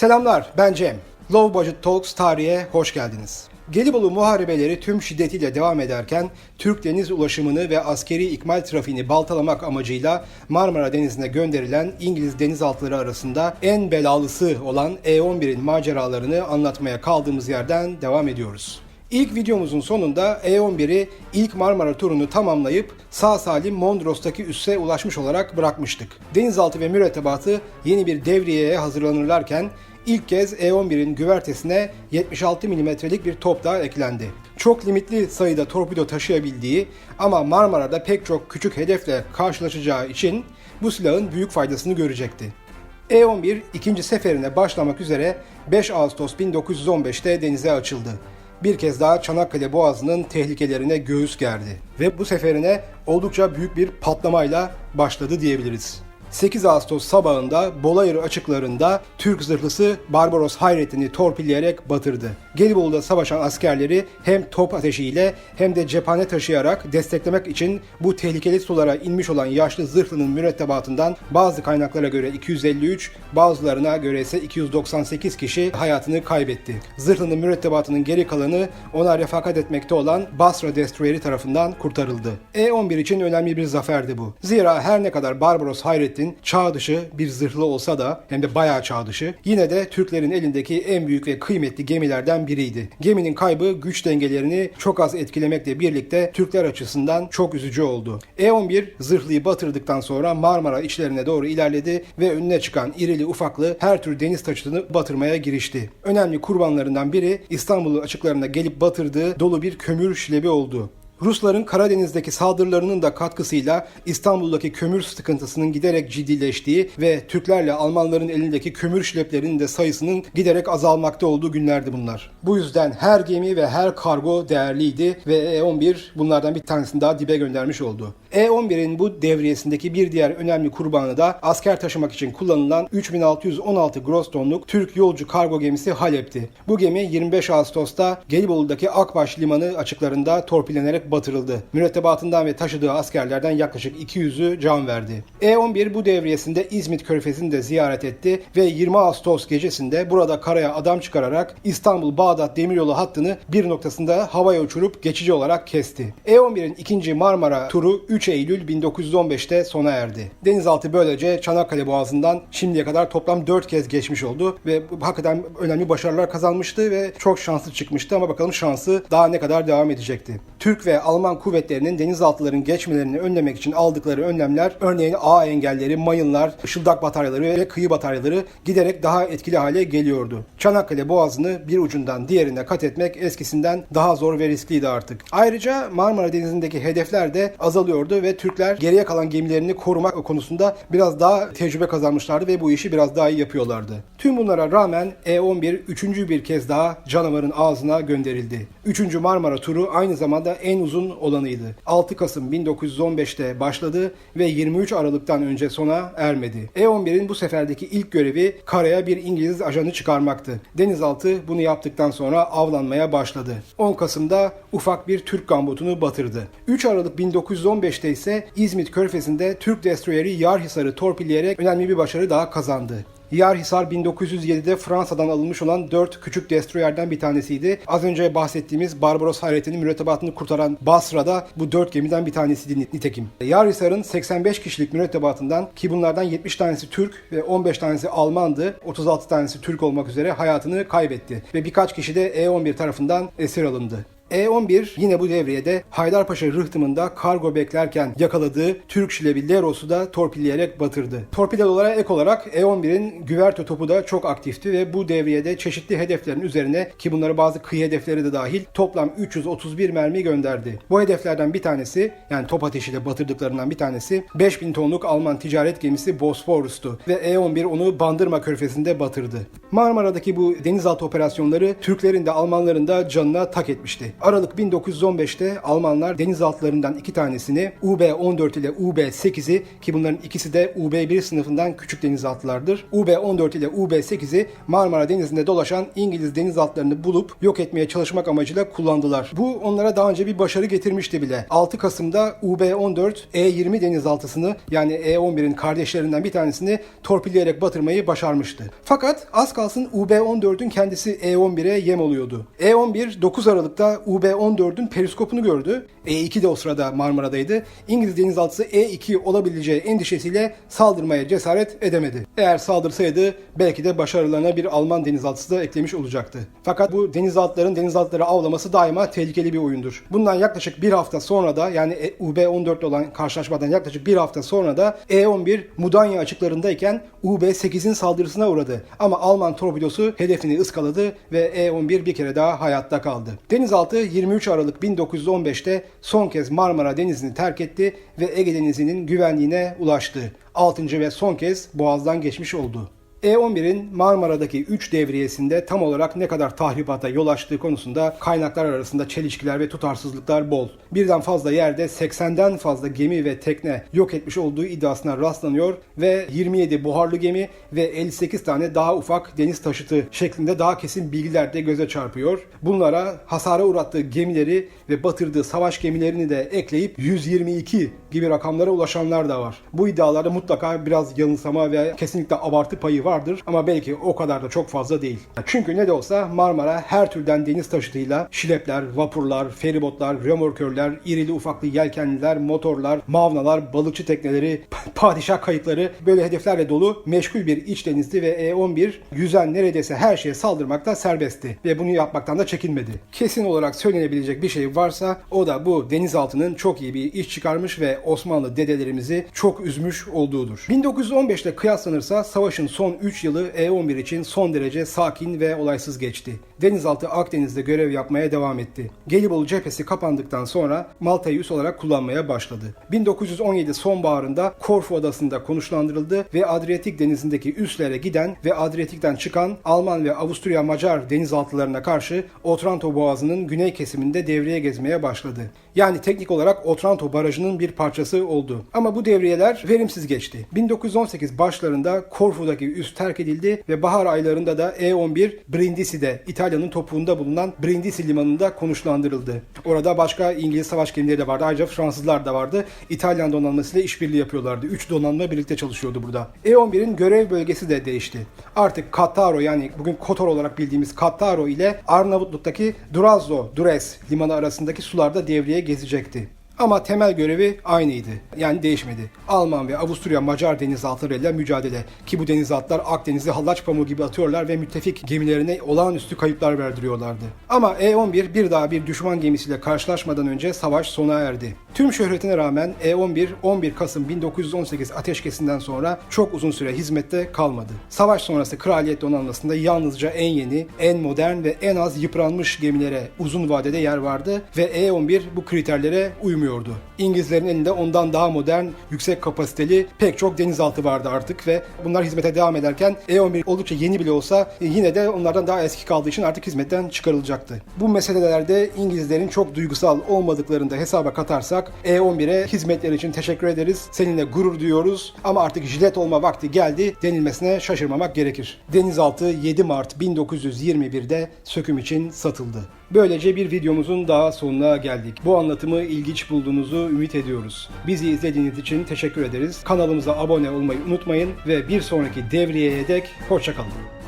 Selamlar, ben Cem. Low Budget Talks tarihe hoş geldiniz. Gelibolu muharebeleri tüm şiddetiyle devam ederken Türk deniz ulaşımını ve askeri ikmal trafiğini baltalamak amacıyla Marmara Denizi'ne gönderilen İngiliz denizaltıları arasında en belalısı olan E-11'in maceralarını anlatmaya kaldığımız yerden devam ediyoruz. İlk videomuzun sonunda E-11'i ilk Marmara turunu tamamlayıp sağ salim Mondros'taki üsse ulaşmış olarak bırakmıştık. Denizaltı ve mürettebatı yeni bir devriyeye hazırlanırlarken ilk kez E-11'in güvertesine 76 milimetrelik bir top daha eklendi. Çok limitli sayıda torpido taşıyabildiği ama Marmara'da pek çok küçük hedefle karşılaşacağı için bu silahın büyük faydasını görecekti. E-11 ikinci seferine başlamak üzere 5 Ağustos 1915'te denize açıldı. Bir kez daha Çanakkale Boğazı'nın tehlikelerine göğüs gerdi ve bu seferine oldukça büyük bir patlamayla başladı diyebiliriz. 8 Ağustos sabahında Bolayır açıklarında Türk zırhlısı Barbaros Hayrettin'i torpilleyerek batırdı. Gelibolu'da savaşan askerleri hem top ateşiyle hem de cephane taşıyarak desteklemek için bu tehlikeli sulara inmiş olan yaşlı zırhlının mürettebatından bazı kaynaklara göre 253, bazılarına göre ise 298 kişi hayatını kaybetti. Zırhlının mürettebatının geri kalanı ona refakat etmekte olan Basra Destroyeri tarafından kurtarıldı. E-11 için önemli bir zaferdi bu. Zira her ne kadar Barbaros Hayrettin çağ dışı bir zırhlı olsa da hem de bayağı çağ dışı yine de Türklerin elindeki en büyük ve kıymetli gemilerden biriydi. Geminin kaybı güç dengelerini çok az etkilemekle birlikte Türkler açısından çok üzücü oldu. E-11 zırhlıyı batırdıktan sonra Marmara içlerine doğru ilerledi ve önüne çıkan irili ufaklı her tür deniz taşıtını batırmaya girişti. Önemli kurbanlarından biri İstanbul'un açıklarına gelip batırdığı dolu bir kömür şilebi oldu. Rusların Karadeniz'deki saldırılarının da katkısıyla İstanbul'daki kömür sıkıntısının giderek ciddileştiği ve Türklerle Almanların elindeki kömür şileplerinin de sayısının giderek azalmakta olduğu günlerdi bunlar. Bu yüzden her gemi ve her kargo değerliydi ve E-11 bunlardan bir tanesini daha dibe göndermiş oldu. E-11'in bu devriyesindeki bir diğer önemli kurbanı da asker taşımak için kullanılan 3616 gross tonluk Türk yolcu kargo gemisi Halep'ti. Bu gemi 25 Ağustos'ta Gelibolu'daki Akbaş Limanı açıklarında torpillenerek batırıldı. Mürettebatından ve taşıdığı askerlerden yaklaşık 200'ü can verdi. E-11 bu devriyesinde İzmit Körfezi'ni de ziyaret etti ve 20 Ağustos gecesinde burada karaya adam çıkararak İstanbul-Bağdat demiryolu hattını bir noktasında havaya uçurup geçici olarak kesti. E-11'in ikinci Marmara turu 3 Eylül 1915'te sona erdi. Denizaltı böylece Çanakkale Boğazı'ndan şimdiye kadar toplam 4 kez geçmiş oldu ve hakikaten önemli başarılar kazanmıştı ve çok şanslı çıkmıştı ama bakalım şansı daha ne kadar devam edecekti. Türk ve Alman kuvvetlerinin denizaltıların geçmelerini önlemek için aldıkları önlemler örneğin ağ engelleri, mayınlar, ışıldak bataryaları ve kıyı bataryaları giderek daha etkili hale geliyordu. Çanakkale Boğazı'nı bir ucundan diğerine kat etmek eskisinden daha zor ve riskliydi artık. Ayrıca Marmara Denizi'ndeki hedefler de azalıyordu ve Türkler geriye kalan gemilerini korumak konusunda biraz daha tecrübe kazanmışlardı ve bu işi biraz daha iyi yapıyorlardı. Tüm bunlara rağmen E-11 üçüncü bir kez daha canavarın ağzına gönderildi. Üçüncü Marmara turu aynı zamanda en uzun olanıydı. 6 Kasım 1915'te başladı ve 23 Aralık'tan önce sona ermedi. E-11'in bu seferdeki ilk görevi karaya bir İngiliz ajanı çıkarmaktı. Denizaltı bunu yaptıktan sonra avlanmaya başladı. 10 Kasım'da ufak bir Türk gambotunu batırdı. 3 Aralık 1915'te ise İzmit Körfezi'nde Türk destroyeri Yarhisar'ı torpilleyerek önemli bir başarı daha kazandı. Yarhisar 1907'de Fransa'dan alınmış olan 4 küçük destroyerden bir tanesiydi. Az önce bahsettiğimiz Barbaros Hayrettin'in mürettebatını kurtaran Basra'da bu 4 gemiden bir tanesiydi nitekim. Yarhisar'ın 85 kişilik mürettebatından ki bunlardan 70 tanesi Türk ve 15 tanesi Almandı. 36 tanesi Türk olmak üzere hayatını kaybetti. Ve birkaç kişi de E-11 tarafından esir alındı. E-11 yine bu devriyede Haydarpaşa rıhtımında kargo beklerken yakaladığı Türk şilebi Leros'u da torpilleyerek batırdı. Torpidolara ek olarak E-11'in güverto topu da çok aktifti ve bu devriyede çeşitli hedeflerin üzerine ki bunları bazı kıyı hedefleri de dahil toplam 331 mermi gönderdi. Bu hedeflerden bir tanesi yani top ateşiyle batırdıklarından bir tanesi 5000 tonluk Alman ticaret gemisi Bosphorus'tu ve E-11 onu Bandırma Körfezi'nde batırdı. Marmara'daki bu denizaltı operasyonları Türklerin de Almanların da canına tak etmişti. Aralık 1915'te Almanlar denizaltılarından iki tanesini UB-14 ile UB-8'i ki bunların ikisi de UB-1 sınıfından küçük denizaltılardır. UB-14 ile UB-8'i Marmara Denizi'nde dolaşan İngiliz denizaltılarını bulup yok etmeye çalışmak amacıyla kullandılar. Bu onlara daha önce bir başarı getirmişti bile. 6 Kasım'da UB-14 E-20 denizaltısını yani E-11'in kardeşlerinden bir tanesini torpilleyerek batırmayı başarmıştı. Fakat az kalsın UB-14'ün kendisi E-11'e yem oluyordu. E-11 9 Aralık'ta UB-14'ün periskopunu gördü. E-2 de o sırada Marmara'daydı. İngiliz denizaltısı E-2 olabileceği endişesiyle saldırmaya cesaret edemedi. Eğer saldırsaydı belki de başarılarına bir Alman denizaltısı da eklemiş olacaktı. Fakat bu denizaltıların denizaltıları avlaması daima tehlikeli bir oyundur. Bundan yaklaşık bir hafta sonra da yani E- UB-14 olan karşılaşmadan yaklaşık bir hafta sonra da E-11 Mudanya açıklarındayken UB-8'in saldırısına uğradı. Ama Alman torpidosu hedefini ıskaladı ve E-11 bir kere daha hayatta kaldı. Denizaltı 23 Aralık 1915'te son kez Marmara Denizi'ni terk etti ve Ege Denizi'nin güvenliğine ulaştı. 6. ve son kez Boğaz'dan geçmiş oldu. E11'in Marmara'daki 3 devriyesinde tam olarak ne kadar tahribata yol açtığı konusunda kaynaklar arasında çelişkiler ve tutarsızlıklar bol. Birden fazla yerde 80'den fazla gemi ve tekne yok etmiş olduğu iddiasına rastlanıyor ve 27 buharlı gemi ve 58 tane daha ufak deniz taşıtı şeklinde daha kesin bilgiler de göze çarpıyor. Bunlara hasara uğrattığı gemileri ve batırdığı savaş gemilerini de ekleyip 122 gibi rakamlara ulaşanlar da var. Bu iddialarda mutlaka biraz yanılsama ve kesinlikle abartı payı vardır ama belki o kadar da çok fazla değil. Çünkü ne de olsa Marmara her türden deniz taşıtıyla şilepler, vapurlar, feribotlar, römorkörler, irili ufaklı yelkenliler, motorlar, mavnalar, balıkçı tekneleri, padişah kayıkları böyle hedeflerle dolu meşgul bir iç denizdi ve E11 yüzen neredeyse her şeye saldırmakta serbestti ve bunu yapmaktan da çekinmedi. Kesin olarak söylenebilecek bir şey varsa o da bu denizaltının çok iyi bir iş çıkarmış ve Osmanlı dedelerimizi çok üzmüş olduğudur. 1915'te kıyaslanırsa savaşın son 3 yılı E11 için son derece sakin ve olaysız geçti. Denizaltı Akdeniz'de görev yapmaya devam etti. Gelibolu cephesi kapandıktan sonra Malta'yı üs olarak kullanmaya başladı. 1917 sonbaharında Korfu adasında konuşlandırıldı ve Adriyatik denizindeki üslere giden ve Adriyatik'ten çıkan Alman ve Avusturya Macar denizaltılarına karşı Otranto Boğazı'nın güney kesiminde devreye gezmeye başladı. Yani teknik olarak Otranto Barajı'nın bir parçası oldu. Ama bu devriyeler verimsiz geçti. 1918 başlarında Korfu'daki üs terk edildi ve bahar aylarında da E-11 Brindisi'de İtalya'nın topuğunda bulunan Brindisi limanında konuşlandırıldı. Orada başka İngiliz savaş gemileri de vardı. Ayrıca Fransızlar da vardı. İtalyan donanmasıyla işbirliği yapıyorlardı. Üç donanma birlikte çalışıyordu burada. E-11'in görev bölgesi de değişti. Artık Kattaro yani bugün Kotor olarak bildiğimiz Kattaro ile Arnavutluk'taki Durazzo, Dures limanı arasındaki sularda devreye gezecekti. Ama temel görevi aynıydı. Yani değişmedi. Alman ve Avusturya Macar denizaltılarıyla mücadele. Ki bu denizaltılar Akdeniz'i hallaç pamuğu gibi atıyorlar ve müttefik gemilerine olağanüstü kayıplar verdiriyorlardı. Ama E-11 bir daha bir düşman gemisiyle karşılaşmadan önce savaş sona erdi. Tüm şöhretine rağmen E-11 11 Kasım 1918 ateşkesinden sonra çok uzun süre hizmette kalmadı. Savaş sonrası kraliyet donanmasında yalnızca en yeni, en modern ve en az yıpranmış gemilere uzun vadede yer vardı ve E-11 bu kriterlere uymuyordu. İngilizlerin elinde ondan daha modern, yüksek kapasiteli pek çok denizaltı vardı artık ve bunlar hizmete devam ederken E-11 oldukça yeni bile olsa e, yine de onlardan daha eski kaldığı için artık hizmetten çıkarılacaktı. Bu meselelerde İngilizlerin çok duygusal olmadıklarını da hesaba katarsak E-11'e hizmetleri için teşekkür ederiz. Seninle gurur duyuyoruz ama artık jilet olma vakti geldi denilmesine şaşırmamak gerekir. Denizaltı 7 Mart 1921'de söküm için satıldı. Böylece bir videomuzun daha sonuna geldik. Bu anlatımı ilginç bulduğunuzu ümit ediyoruz. Bizi izlediğiniz için teşekkür ederiz. Kanalımıza abone olmayı unutmayın ve bir sonraki devriyeye dek hoşçakalın.